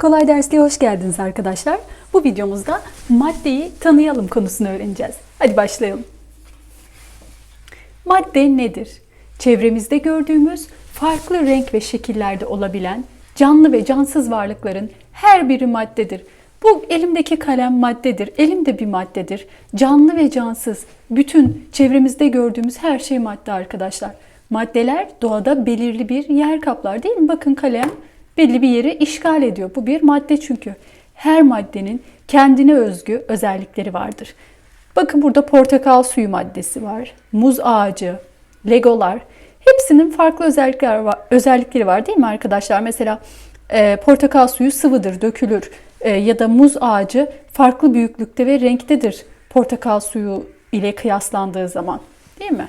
Kolay Dersli'ye hoş geldiniz arkadaşlar. Bu videomuzda maddeyi tanıyalım konusunu öğreneceğiz. Hadi başlayalım. Madde nedir? Çevremizde gördüğümüz farklı renk ve şekillerde olabilen canlı ve cansız varlıkların her biri maddedir. Bu elimdeki kalem maddedir, elimde bir maddedir. Canlı ve cansız, bütün çevremizde gördüğümüz her şey madde arkadaşlar. Maddeler doğada belirli bir yer kaplar değil mi? Bakın kalem belli bir yeri işgal ediyor. Bu bir madde çünkü. Her maddenin kendine özgü özellikleri vardır. Bakın burada portakal suyu maddesi var. Muz ağacı, legolar. Hepsinin farklı özellikler var, özellikleri var değil mi arkadaşlar? Mesela e, portakal suyu sıvıdır, dökülür. E, ya da muz ağacı farklı büyüklükte ve renktedir portakal suyu ile kıyaslandığı zaman. Değil mi?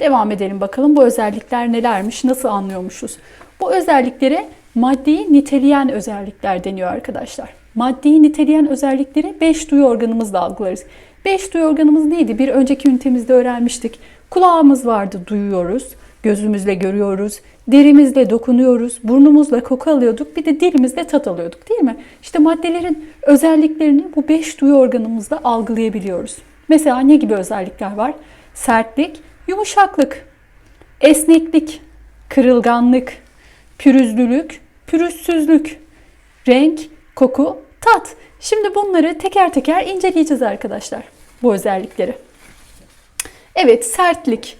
Devam edelim bakalım bu özellikler nelermiş, nasıl anlıyormuşuz? Bu özelliklere maddeyi niteleyen özellikler deniyor arkadaşlar. Maddeyi niteleyen özellikleri 5 duyu organımızla algılarız. 5 duyu organımız neydi? Bir önceki ünitemizde öğrenmiştik. Kulağımız vardı, duyuyoruz. Gözümüzle görüyoruz. Derimizle dokunuyoruz. Burnumuzla koku alıyorduk. Bir de dilimizle tat alıyorduk değil mi? İşte maddelerin özelliklerini bu 5 duyu organımızla algılayabiliyoruz. Mesela ne gibi özellikler var? Sertlik, yumuşaklık, esneklik, kırılganlık, pürüzlülük, pürüzsüzlük, renk, koku, tat. Şimdi bunları teker teker inceleyeceğiz arkadaşlar. Bu özellikleri. Evet, sertlik.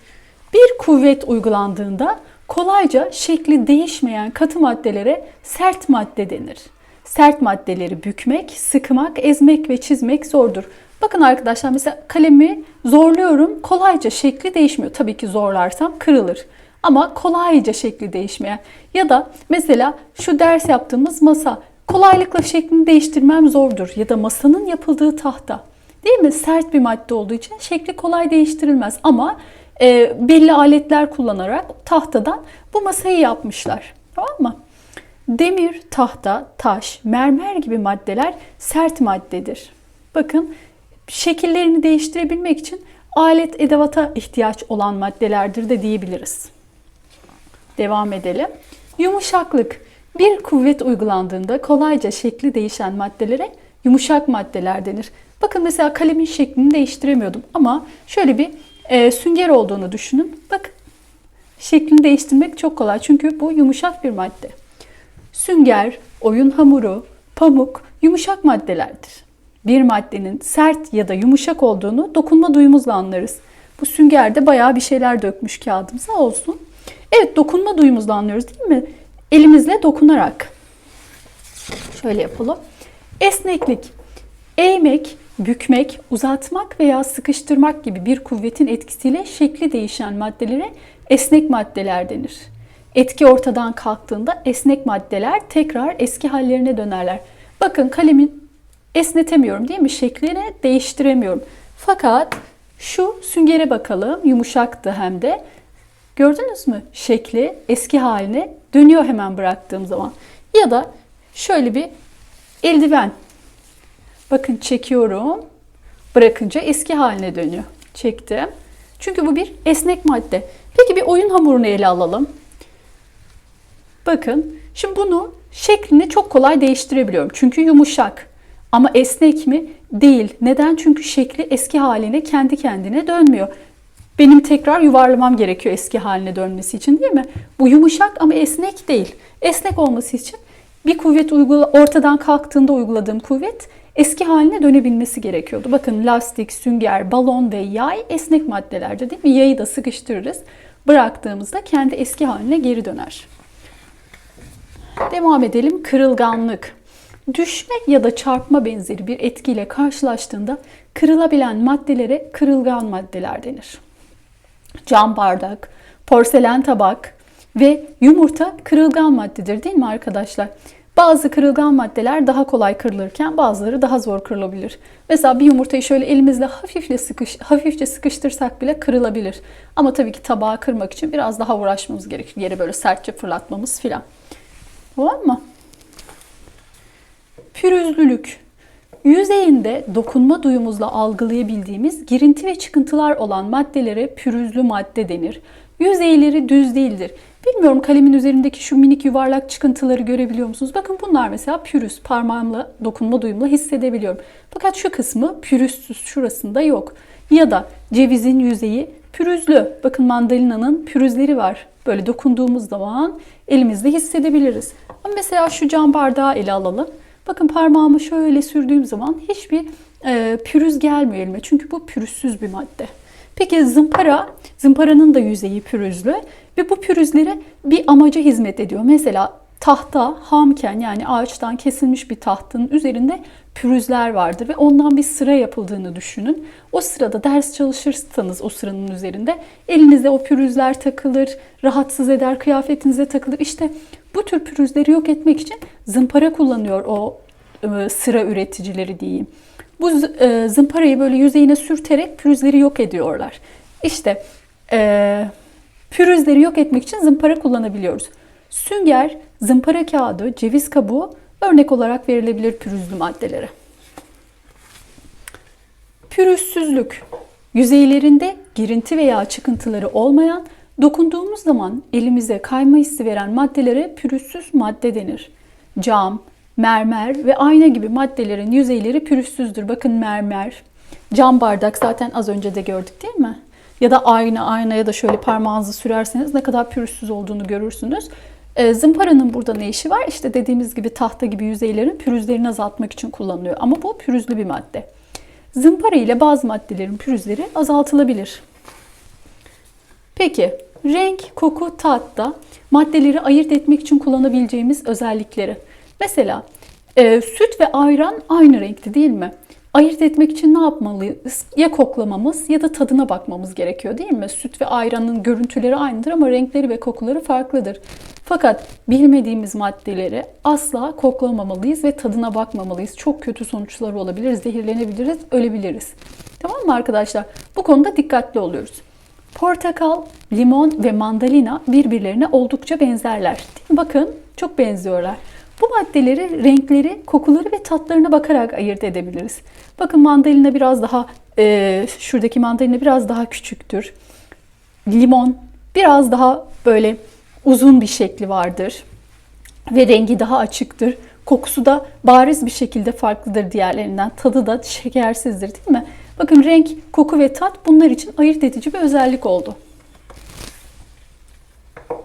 Bir kuvvet uygulandığında kolayca şekli değişmeyen katı maddelere sert madde denir. Sert maddeleri bükmek, sıkmak, ezmek ve çizmek zordur. Bakın arkadaşlar mesela kalemi zorluyorum kolayca şekli değişmiyor. Tabii ki zorlarsam kırılır. Ama kolayca şekli değişmeyen ya da mesela şu ders yaptığımız masa kolaylıkla şeklini değiştirmem zordur ya da masanın yapıldığı tahta değil mi sert bir madde olduğu için şekli kolay değiştirilmez ama e, belli aletler kullanarak tahtadan bu masayı yapmışlar tamam mı? Demir, tahta, taş, mermer gibi maddeler sert maddedir. Bakın şekillerini değiştirebilmek için alet edevata ihtiyaç olan maddelerdir de diyebiliriz. Devam edelim. Yumuşaklık. Bir kuvvet uygulandığında kolayca şekli değişen maddelere yumuşak maddeler denir. Bakın mesela kalemin şeklini değiştiremiyordum ama şöyle bir e, sünger olduğunu düşünün. Bak şeklini değiştirmek çok kolay çünkü bu yumuşak bir madde. Sünger, oyun hamuru, pamuk yumuşak maddelerdir. Bir maddenin sert ya da yumuşak olduğunu dokunma duyumuzla anlarız. Bu süngerde bayağı bir şeyler dökmüş kağıdımıza olsun. Evet dokunma duyumuzla anlıyoruz değil mi? Elimizle dokunarak. Şöyle yapalım. Esneklik. Eğmek, bükmek, uzatmak veya sıkıştırmak gibi bir kuvvetin etkisiyle şekli değişen maddelere esnek maddeler denir. Etki ortadan kalktığında esnek maddeler tekrar eski hallerine dönerler. Bakın kalemin esnetemiyorum değil mi? Şeklini değiştiremiyorum. Fakat şu süngere bakalım. Yumuşaktı hem de. Gördünüz mü? Şekli eski haline dönüyor hemen bıraktığım zaman. Ya da şöyle bir eldiven. Bakın çekiyorum. Bırakınca eski haline dönüyor. Çektim. Çünkü bu bir esnek madde. Peki bir oyun hamurunu ele alalım. Bakın şimdi bunu şeklini çok kolay değiştirebiliyorum. Çünkü yumuşak. Ama esnek mi? Değil. Neden? Çünkü şekli eski haline kendi kendine dönmüyor. Benim tekrar yuvarlamam gerekiyor eski haline dönmesi için değil mi? Bu yumuşak ama esnek değil. Esnek olması için bir kuvvet uygula ortadan kalktığında uyguladığım kuvvet eski haline dönebilmesi gerekiyordu. Bakın lastik, sünger, balon ve yay esnek maddelerdir değil mi? Yayı da sıkıştırırız. Bıraktığımızda kendi eski haline geri döner. Devam edelim. Kırılganlık. Düşme ya da çarpma benzeri bir etkiyle karşılaştığında kırılabilen maddelere kırılgan maddeler denir. Cam bardak, porselen tabak ve yumurta kırılgan maddedir değil mi arkadaşlar? Bazı kırılgan maddeler daha kolay kırılırken bazıları daha zor kırılabilir. Mesela bir yumurtayı şöyle elimizle hafifle sıkış, hafifçe sıkıştırsak bile kırılabilir. Ama tabii ki tabağı kırmak için biraz daha uğraşmamız gerekir. Yere böyle sertçe fırlatmamız filan. Tamam mı? Pürüzlülük. Yüzeyinde dokunma duyumuzla algılayabildiğimiz girinti ve çıkıntılar olan maddelere pürüzlü madde denir. Yüzeyleri düz değildir. Bilmiyorum kalemin üzerindeki şu minik yuvarlak çıkıntıları görebiliyor musunuz? Bakın bunlar mesela pürüz. Parmağımla dokunma duyumla hissedebiliyorum. Fakat şu kısmı pürüzsüz şurasında yok. Ya da cevizin yüzeyi pürüzlü. Bakın mandalinanın pürüzleri var. Böyle dokunduğumuz zaman elimizde hissedebiliriz. Ama mesela şu cam bardağı ele alalım. Bakın parmağımı şöyle sürdüğüm zaman hiçbir e, pürüz gelmiyor elime. Çünkü bu pürüzsüz bir madde. Peki zımpara, zımparanın da yüzeyi pürüzlü ve bu pürüzlere bir amaca hizmet ediyor. Mesela tahta hamken yani ağaçtan kesilmiş bir tahtın üzerinde pürüzler vardır ve ondan bir sıra yapıldığını düşünün. O sırada ders çalışırsanız o sıranın üzerinde elinize o pürüzler takılır, rahatsız eder, kıyafetinize takılır. İşte bu tür pürüzleri yok etmek için zımpara kullanıyor o e, sıra üreticileri diyeyim. Bu e, zımparayı böyle yüzeyine sürterek pürüzleri yok ediyorlar. İşte e, pürüzleri yok etmek için zımpara kullanabiliyoruz. Sünger, zımpara kağıdı, ceviz kabuğu örnek olarak verilebilir pürüzlü maddelere. Pürüzsüzlük, yüzeylerinde girinti veya çıkıntıları olmayan, dokunduğumuz zaman elimize kayma hissi veren maddelere pürüzsüz madde denir. Cam, mermer ve ayna gibi maddelerin yüzeyleri pürüzsüzdür. Bakın mermer, cam bardak zaten az önce de gördük değil mi? Ya da ayna, aynaya da şöyle parmağınızı sürerseniz ne kadar pürüzsüz olduğunu görürsünüz. E, zımparanın burada ne işi var? İşte dediğimiz gibi tahta gibi yüzeylerin pürüzlerini azaltmak için kullanılıyor. Ama bu pürüzlü bir madde. Zımpara ile bazı maddelerin pürüzleri azaltılabilir. Peki renk, koku, tat da maddeleri ayırt etmek için kullanabileceğimiz özellikleri. Mesela e, süt ve ayran aynı renkte değil mi? Ayırt etmek için ne yapmalıyız? Ya koklamamız ya da tadına bakmamız gerekiyor değil mi? Süt ve ayranın görüntüleri aynıdır ama renkleri ve kokuları farklıdır. Fakat bilmediğimiz maddeleri asla koklamamalıyız ve tadına bakmamalıyız. Çok kötü sonuçları olabilir, zehirlenebiliriz, ölebiliriz. Tamam mı arkadaşlar? Bu konuda dikkatli oluyoruz. Portakal, limon ve mandalina birbirlerine oldukça benzerler. Bakın çok benziyorlar. Bu maddeleri, renkleri, kokuları ve tatlarına bakarak ayırt edebiliriz. Bakın mandalina biraz daha, e, şuradaki mandalina biraz daha küçüktür. Limon biraz daha böyle uzun bir şekli vardır ve rengi daha açıktır. Kokusu da bariz bir şekilde farklıdır diğerlerinden. Tadı da şekersizdir değil mi? Bakın renk, koku ve tat bunlar için ayırt edici bir özellik oldu.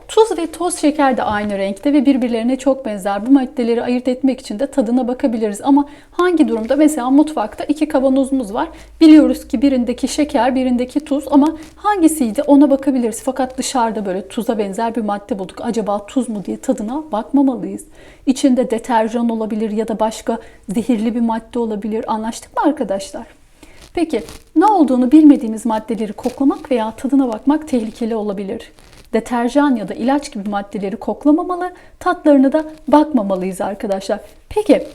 Tuz ve toz şeker de aynı renkte ve birbirlerine çok benzer. Bu maddeleri ayırt etmek için de tadına bakabiliriz. Ama hangi durumda? Mesela mutfakta iki kavanozumuz var. Biliyoruz ki birindeki şeker, birindeki tuz ama hangisiydi ona bakabiliriz. Fakat dışarıda böyle tuza benzer bir madde bulduk. Acaba tuz mu diye tadına bakmamalıyız. İçinde deterjan olabilir ya da başka zehirli bir madde olabilir. Anlaştık mı arkadaşlar? Peki ne olduğunu bilmediğimiz maddeleri koklamak veya tadına bakmak tehlikeli olabilir deterjan ya da ilaç gibi maddeleri koklamamalı, tatlarına da bakmamalıyız arkadaşlar. Peki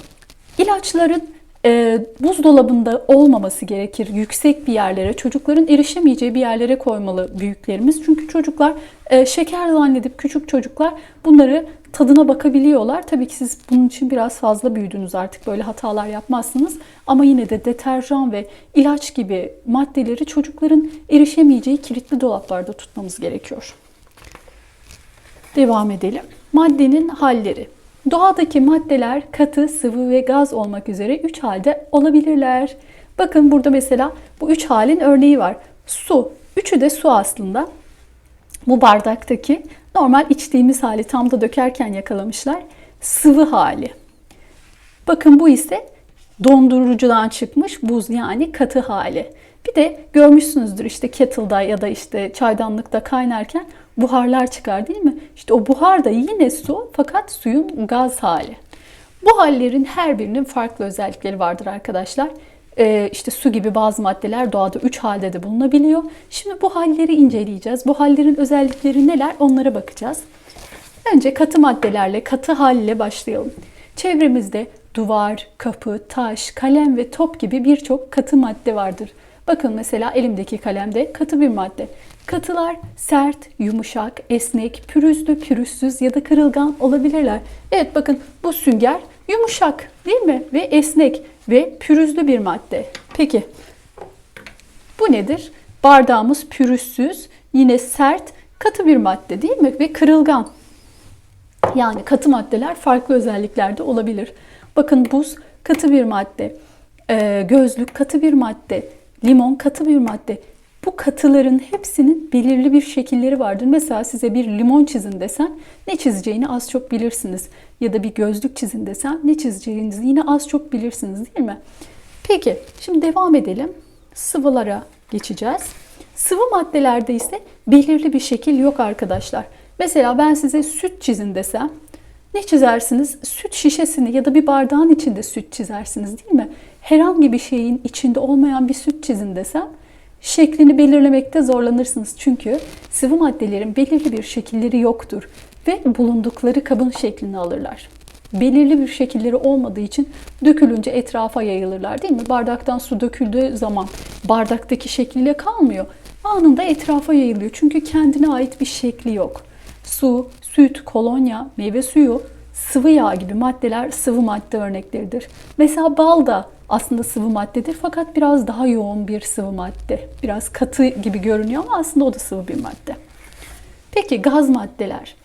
ilaçların e, buzdolabında olmaması gerekir. Yüksek bir yerlere, çocukların erişemeyeceği bir yerlere koymalı büyüklerimiz. Çünkü çocuklar e, şeker zannedip küçük çocuklar bunları tadına bakabiliyorlar. Tabii ki siz bunun için biraz fazla büyüdünüz artık böyle hatalar yapmazsınız. Ama yine de deterjan ve ilaç gibi maddeleri çocukların erişemeyeceği kilitli dolaplarda tutmamız gerekiyor. Devam edelim. Maddenin halleri. Doğadaki maddeler katı, sıvı ve gaz olmak üzere 3 halde olabilirler. Bakın burada mesela bu 3 halin örneği var. Su. Üçü de su aslında. Bu bardaktaki normal içtiğimiz hali tam da dökerken yakalamışlar. Sıvı hali. Bakın bu ise dondurucudan çıkmış buz yani katı hali. Bir de görmüşsünüzdür işte kettle'da ya da işte çaydanlıkta kaynarken buharlar çıkar değil mi? İşte o buhar da yine su fakat suyun gaz hali. Bu hallerin her birinin farklı özellikleri vardır arkadaşlar. Ee, işte su gibi bazı maddeler doğada 3 halde de bulunabiliyor. Şimdi bu halleri inceleyeceğiz. Bu hallerin özellikleri neler onlara bakacağız. Önce katı maddelerle, katı halle başlayalım. Çevremizde duvar, kapı, taş, kalem ve top gibi birçok katı madde vardır. Bakın mesela elimdeki kalemde katı bir madde. Katılar sert, yumuşak, esnek, pürüzlü, pürüzsüz ya da kırılgan olabilirler. Evet bakın bu sünger yumuşak değil mi? Ve esnek ve pürüzlü bir madde. Peki bu nedir? Bardağımız pürüzsüz, yine sert Katı bir madde değil mi? Ve kırılgan. Yani katı maddeler farklı özelliklerde olabilir. Bakın buz katı bir madde, ee, gözlük katı bir madde, limon katı bir madde. Bu katıların hepsinin belirli bir şekilleri vardır. Mesela size bir limon çizin desem ne çizeceğini az çok bilirsiniz. Ya da bir gözlük çizin desem ne çizeceğinizi yine az çok bilirsiniz değil mi? Peki şimdi devam edelim. Sıvılara geçeceğiz. Sıvı maddelerde ise belirli bir şekil yok arkadaşlar. Mesela ben size süt çizin desem ne çizersiniz? Süt şişesini ya da bir bardağın içinde süt çizersiniz değil mi? Herhangi bir şeyin içinde olmayan bir süt çizin desem şeklini belirlemekte zorlanırsınız. Çünkü sıvı maddelerin belirli bir şekilleri yoktur ve bulundukları kabın şeklini alırlar. Belirli bir şekilleri olmadığı için dökülünce etrafa yayılırlar değil mi? Bardaktan su döküldüğü zaman bardaktaki şekliyle kalmıyor. Anında etrafa yayılıyor. Çünkü kendine ait bir şekli yok. Su, süt, kolonya, meyve suyu, sıvı yağ gibi maddeler sıvı madde örnekleridir. Mesela bal da aslında sıvı maddedir fakat biraz daha yoğun bir sıvı madde. Biraz katı gibi görünüyor ama aslında o da sıvı bir madde. Peki gaz maddeler.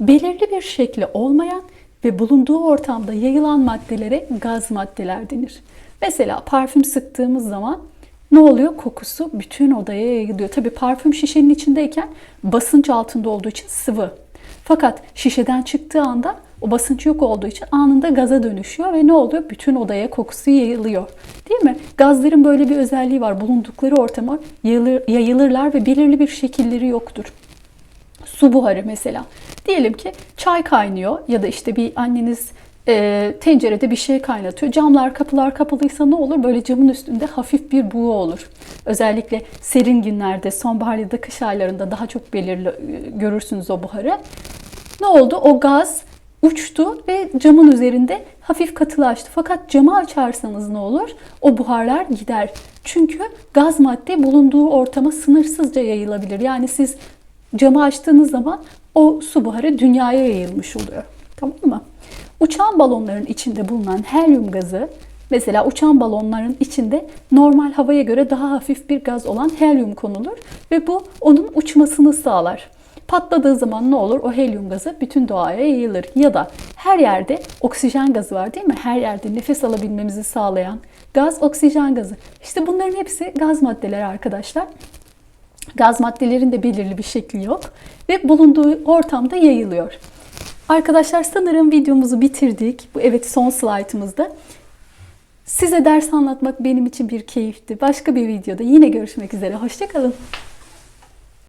Belirli bir şekli olmayan ve bulunduğu ortamda yayılan maddelere gaz maddeler denir. Mesela parfüm sıktığımız zaman ne oluyor? Kokusu bütün odaya yayılıyor. Tabii parfüm şişenin içindeyken basınç altında olduğu için sıvı. Fakat şişeden çıktığı anda o basınç yok olduğu için anında gaza dönüşüyor ve ne oluyor? Bütün odaya kokusu yayılıyor. Değil mi? Gazların böyle bir özelliği var. Bulundukları ortama yayılır, yayılırlar ve belirli bir şekilleri yoktur. Su buharı mesela. Diyelim ki çay kaynıyor ya da işte bir anneniz e, tencerede bir şey kaynatıyor. Camlar, kapılar kapalıysa ne olur? Böyle camın üstünde hafif bir buğu olur. Özellikle serin günlerde, sonbahar ya da kış aylarında daha çok belirli e, görürsünüz o buharı. Ne oldu? O gaz uçtu ve camın üzerinde hafif katılaştı. Fakat camı açarsanız ne olur? O buharlar gider. Çünkü gaz madde bulunduğu ortama sınırsızca yayılabilir. Yani siz camı açtığınız zaman o su buharı dünyaya yayılmış oluyor. Tamam mı? Uçan balonların içinde bulunan helyum gazı Mesela uçan balonların içinde normal havaya göre daha hafif bir gaz olan helyum konulur ve bu onun uçmasını sağlar. Patladığı zaman ne olur? O helyum gazı bütün doğaya yayılır. Ya da her yerde oksijen gazı var değil mi? Her yerde nefes alabilmemizi sağlayan gaz oksijen gazı. İşte bunların hepsi gaz maddeleri arkadaşlar. Gaz maddelerin de belirli bir şekli yok ve bulunduğu ortamda yayılıyor. Arkadaşlar sanırım videomuzu bitirdik. Bu evet son slaytımızda. Size ders anlatmak benim için bir keyifti. Başka bir videoda yine görüşmek üzere. Hoşçakalın.